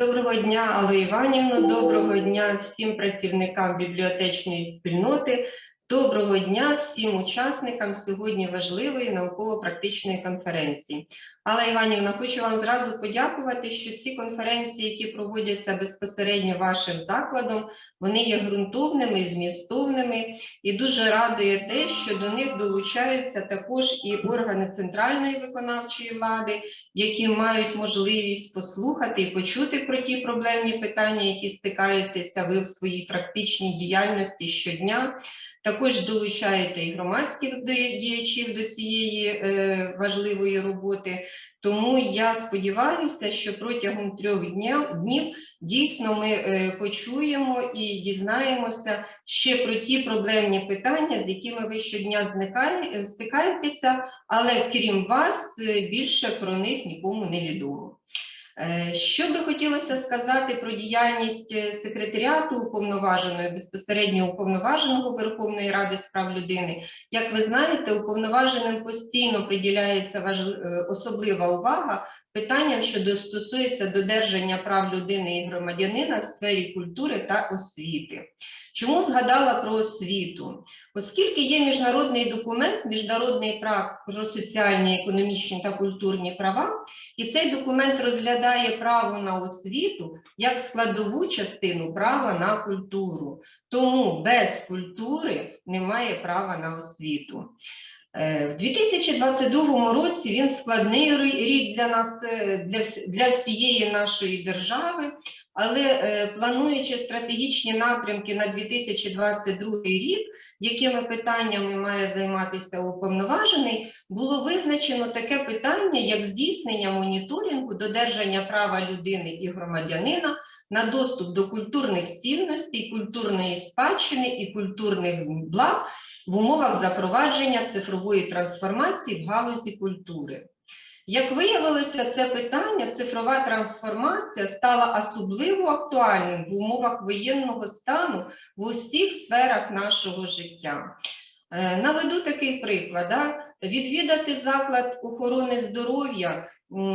Доброго дня, Алла Іванівна. Доброго дня всім працівникам бібліотечної спільноти. Доброго дня всім учасникам сьогодні важливої науково-практичної конференції. Алла Іванівна, хочу вам зразу подякувати, що ці конференції, які проводяться безпосередньо вашим закладом, вони є ґрунтовними, змістовними, і дуже радує те, що до них долучаються також і органи центральної виконавчої влади, які мають можливість послухати і почути про ті проблемні питання, які стикаєтеся ви в своїй практичній діяльності щодня. Також долучаєте і громадських діячів до цієї е, важливої роботи. Тому я сподіваюся, що протягом трьох днів дійсно ми е, почуємо і дізнаємося ще про ті проблемні питання, з якими ви щодня стикаєтеся, але крім вас, е, більше про них нікому не відомо. Е, Що би хотілося сказати про діяльність е, секретаріату уповноваженої безпосередньо уповноваженого Верховної Ради з прав людини. Як ви знаєте, уповноваженим постійно приділяється важ- е, особлива увага питанням, що стосується додержання прав людини і громадянина в сфері культури та освіти. Чому згадала про освіту? Оскільки є міжнародний документ, міжнародний прак про соціальні, економічні та культурні права, і цей документ розглядає право на освіту як складову частину права на культуру. Тому без культури немає права на освіту. Е, В 2022 році він складний рік для нас, е, для, всієї нашої держави, але е, плануючи стратегічні напрямки на 2022 рік, якими питаннями має займатися уповноважений, було визначено таке питання, як здійснення моніторингу додержання права людини і громадянина на доступ до культурних цінностей, культурної спадщини і культурних благ в умовах запровадження цифрової трансформації в галузі культури. Як виявилося, це питання, цифрова трансформація стала особливо актуальним в умовах воєнного стану в усіх сферах нашого життя. Е, Наведу такий приклад: да? відвідати заклад охорони здоров'я,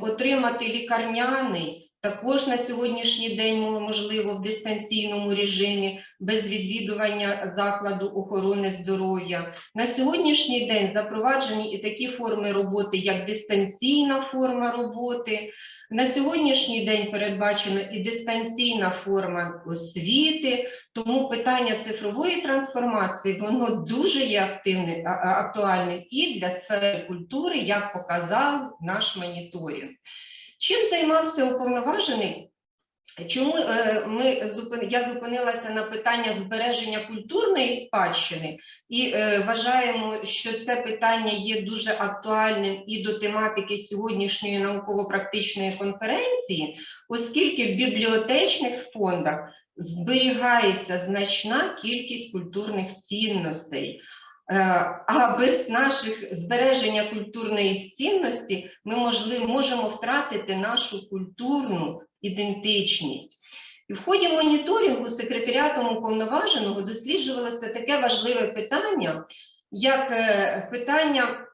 отримати лікарняний. Також на сьогоднішній день можливо в дистанційному режимі без відвідування закладу охорони здоров'я. На сьогоднішній день запроваджені і такі форми роботи, як дистанційна форма роботи. На сьогоднішній день передбачено і дистанційна форма освіти, тому питання цифрової трансформації воно дуже є активним, а- а- актуальним і для сфери культури, як показав наш моніторинг. Чим займався уповноважений? Чому е, ми я зупинилася на питаннях збереження культурної спадщини і е, вважаємо, що це питання є дуже актуальним і до тематики сьогоднішньої науково-практичної конференції, оскільки в бібліотечних фондах зберігається значна кількість культурних цінностей. Е, А без наших збереження культурної цінності ми можливо можемо втратити нашу культурну ідентичність. І в ході моніторингу секретаріатом уповноваженого досліджувалося таке важливе питання, як е, питання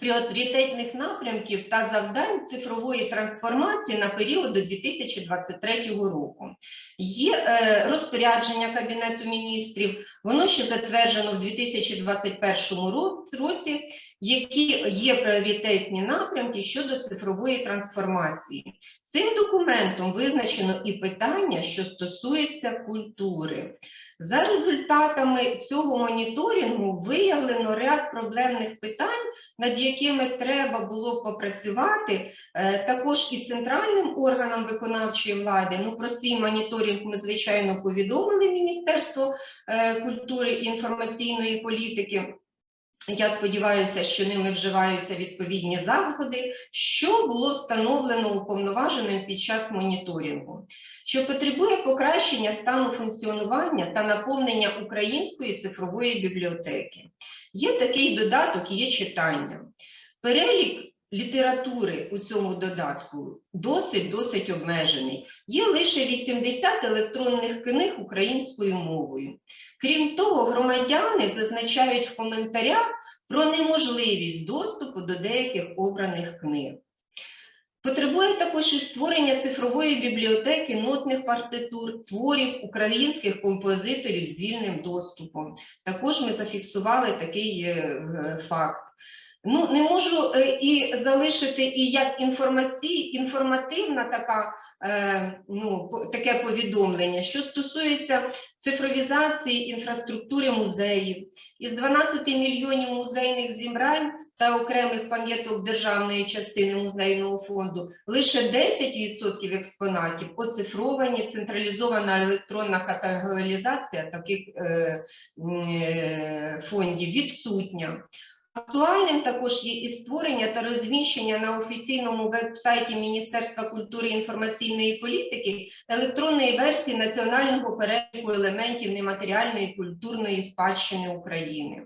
пріоритетних напрямків та завдань цифрової трансформації на період до 2023 року. Є е, розпорядження Кабінету міністрів, воно ще затверджено в 2021 році, які є пріоритетні напрямки щодо цифрової трансформації. Цим документом визначено і питання, що стосується культури. За результатами цього моніторингу виявлено ряд проблемних питань, над якими треба було попрацювати е, також і центральним органам виконавчої влади. Ну, про свій моніторинг ми, звичайно, повідомили Міністерство е, культури і інформаційної політики. Я сподіваюся, що ними вживаються відповідні заходи, що було встановлено уповноваженим під час моніторингу, що потребує покращення стану функціонування та наповнення української цифрової бібліотеки. Є такий додаток, є читання. Перелік літератури у цьому додатку досить досить обмежений. Є лише 80 електронних книг українською мовою. Крім того, громадяни зазначають в коментарях про неможливість доступу до деяких обраних книг. Потребує також і створення цифрової бібліотеки нотних партитур, творів українських композиторів з вільним доступом. Також ми зафіксували такий е, факт. Ну, не можу е, і залишити і як інформацій, інформативна така, е, ну, таке повідомлення, що стосується цифровізації інфраструктури музеїв. Із 12 мільйонів музейних зібрань та окремих пам'яток державної частини музейного фонду лише 10% експонатів оцифровані, централізована електронна каталогізація таких е, е, фондів відсутня. Актуальним також є і створення та розміщення на офіційному веб-сайті Міністерства культури і інформаційної політики електронної версії національного переліку елементів нематеріальної культурної спадщини України.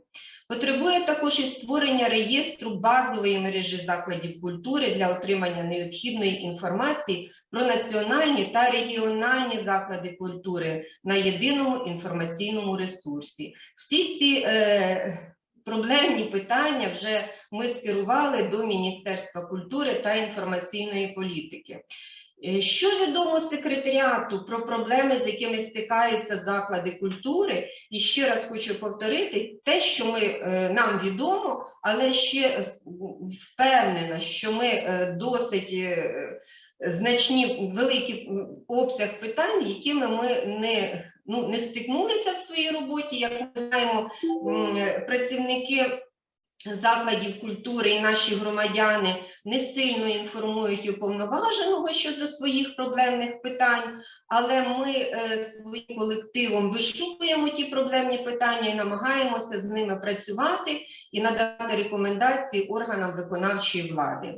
Потребує також і створення реєстру базової мережі закладів культури для отримання необхідної інформації про національні та регіональні заклади культури на єдиному інформаційному ресурсі. Всі ці е, проблемні питання вже ми скерували до Міністерства культури та інформаційної політики. Е, Що відомо секретаріату про проблеми, з якими стикаються заклади культури, і ще раз хочу повторити те, що ми е, нам відомо, але ще впевнена, що ми е, досить значні великий обсяг питань, якими ми не, ну, не стикнулися в своїй роботі. Як ми знаємо, працівники закладів культури і наші громадяни не сильно інформують уповноваженого щодо своїх проблемних питань, але ми е, своїм колективом вишукуємо ті проблемні питання і намагаємося з ними працювати і надати рекомендації органам виконавчої влади.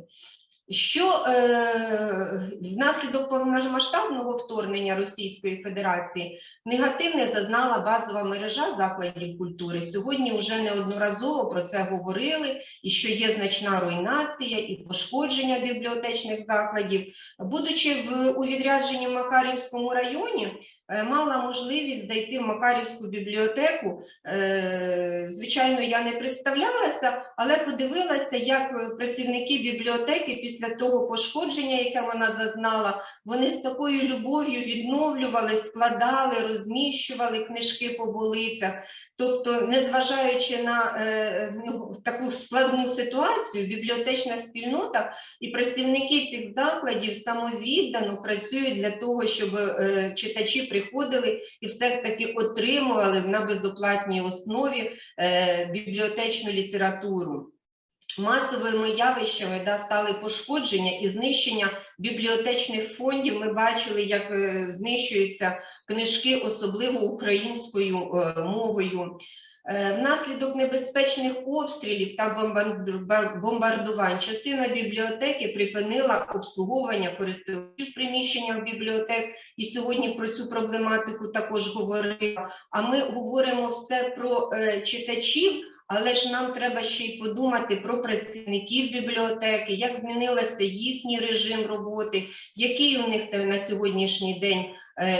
Що е, внаслідок повномасштабного вторгнення Російської Федерації негативне зазнала базова мережа закладів культури. Сьогодні вже неодноразово про це говорили, і що є значна руйнація і пошкодження бібліотечних закладів. Будучи в у відрядженні в Макарівському районі, мала можливість зайти в Макарівську бібліотеку. Е, Звичайно, я не представлялася, але подивилася, як е, працівники бібліотеки після того пошкодження, яке вона зазнала, вони з такою любов'ю відновлювали, складали, розміщували книжки по вулицях. Тобто, незважаючи на е, ну, таку складну ситуацію, бібліотечна спільнота і працівники цих закладів самовіддано працюють для того, щоб е, читачі приходили і все-таки отримували на безоплатній основі е, бібліотечну літературу. Масовими явищами да, стали пошкодження і знищення бібліотечних фондів. Ми бачили, як е, знищуються книжки, особливо українською е, мовою. Е, Внаслідок небезпечних обстрілів та бомбарду- бомбардувань частина бібліотеки припинила обслуговування користувачів в бібліотек. І сьогодні про цю проблематику також говорила. А ми говоримо все про е, читачів. Але ж нам треба ще й подумати про працівників бібліотеки, як змінився їхній режим роботи, який у них на сьогоднішній день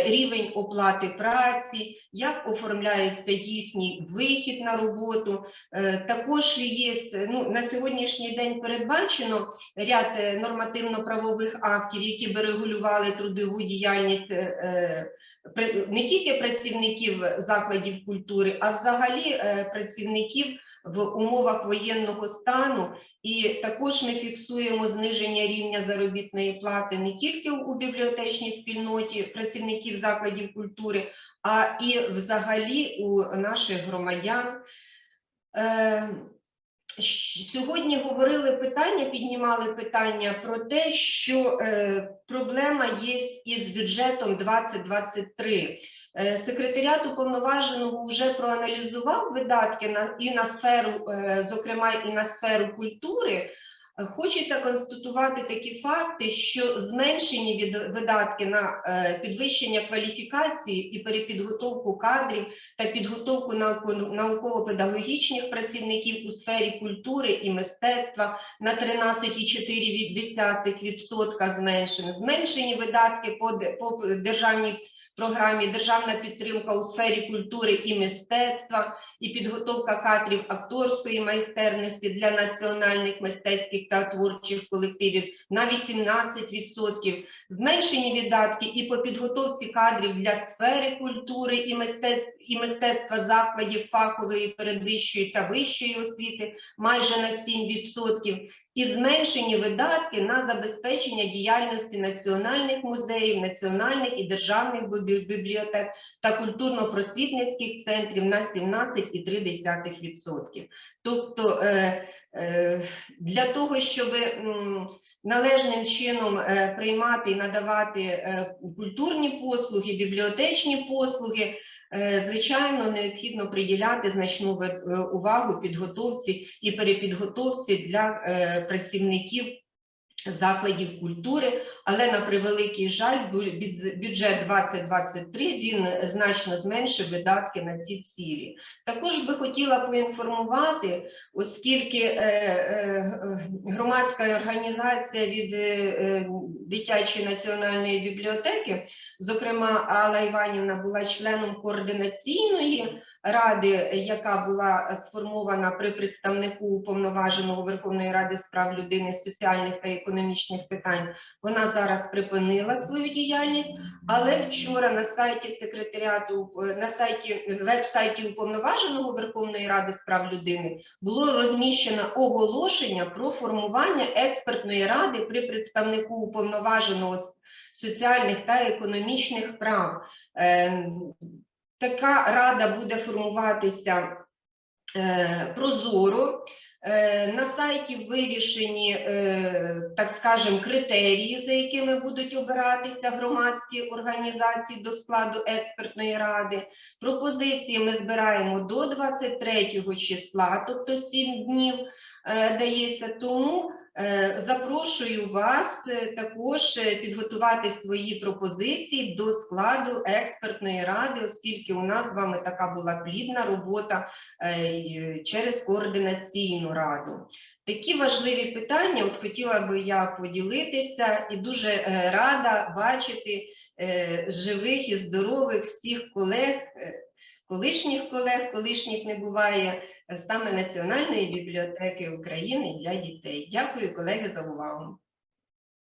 рівень оплати праці, як оформляється їхній вихід на роботу. Е, Також є ну, на сьогоднішній день передбачено ряд е, нормативно-правових актів, які би регулювали трудову діяльність е, е, не тільки працівників закладів культури, а взагалі е, працівників в умовах воєнного стану. І також ми фіксуємо зниження рівня заробітної плати не тільки у бібліотечній спільноті працівників закладів культури, а і взагалі у наших громадян. Е, Сьогодні говорили питання, піднімали питання про те, що е, проблема є із бюджетом 2023. Е, Секретаріат уповноваженого вже проаналізував видатки на і на сферу, е, зокрема і на сферу культури. Е, Хочеться констатувати такі факти, що зменшені від видатки на підвищення кваліфікації і перепідготовку кадрів та підготовку науко- науково-педагогічних працівників у сфері культури і мистецтва на 13,4% зменшені. Зменшені видатки по державній програмі державна підтримка у сфері культури і мистецтва і підготовка кадрів акторської майстерності для національних мистецьких та творчих колективів на 18%, зменшені видатки і по підготовці кадрів для сфери культури і мистецтв і мистецтва закладів фахової передвищої та вищої освіти майже на 7%, і зменшені видатки на забезпечення діяльності національних музеїв, національних і державних бібліотек та культурно-просвітницьких центрів на 17,3%. Тобто е, е, для того, щоб належним чином е, приймати і надавати культурні послуги, бібліотечні послуги, звичайно, необхідно приділяти значну е, увагу підготовці і перепідготовці для е, працівників закладів культури, але на превеликий жаль, бюджет 2023 він значно зменшив видатки на ці цілі. Також би хотіла поінформувати, оскільки е, е, громадська організація від е, дитячої національної бібліотеки, зокрема Алла Іванівна була членом координаційної ради, яка була сформована при представнику уповноваженого Верховної Ради з прав людини, соціальних та економічних питань. Вона зараз припинила свою діяльність, але вчора на сайті секретаріату, е, на сайті веб-сайті уповноваженого Верховної Ради з прав людини було розміщено оголошення про формування експертної ради при представнику уповноваженого соціальних та економічних прав. Така рада буде формуватися е, прозоро. Е, На сайті вирішені, е, так скажемо, критерії, за якими будуть обиратися громадські організації до складу експертної ради. Пропозиції ми збираємо до 23 числа, тобто 7 днів дається. Тому запрошую вас е, також е, підготувати свої пропозиції до складу експертної ради, оскільки у нас з вами така була плідна робота е, через координаційну раду. Такі важливі питання, от хотіла би я поділитися і дуже е, рада бачити е, живих і здорових всіх колег, е, колишніх колег, колишніх не буває, саме Національної бібліотеки України для дітей. Дякую, колеги, за увагу.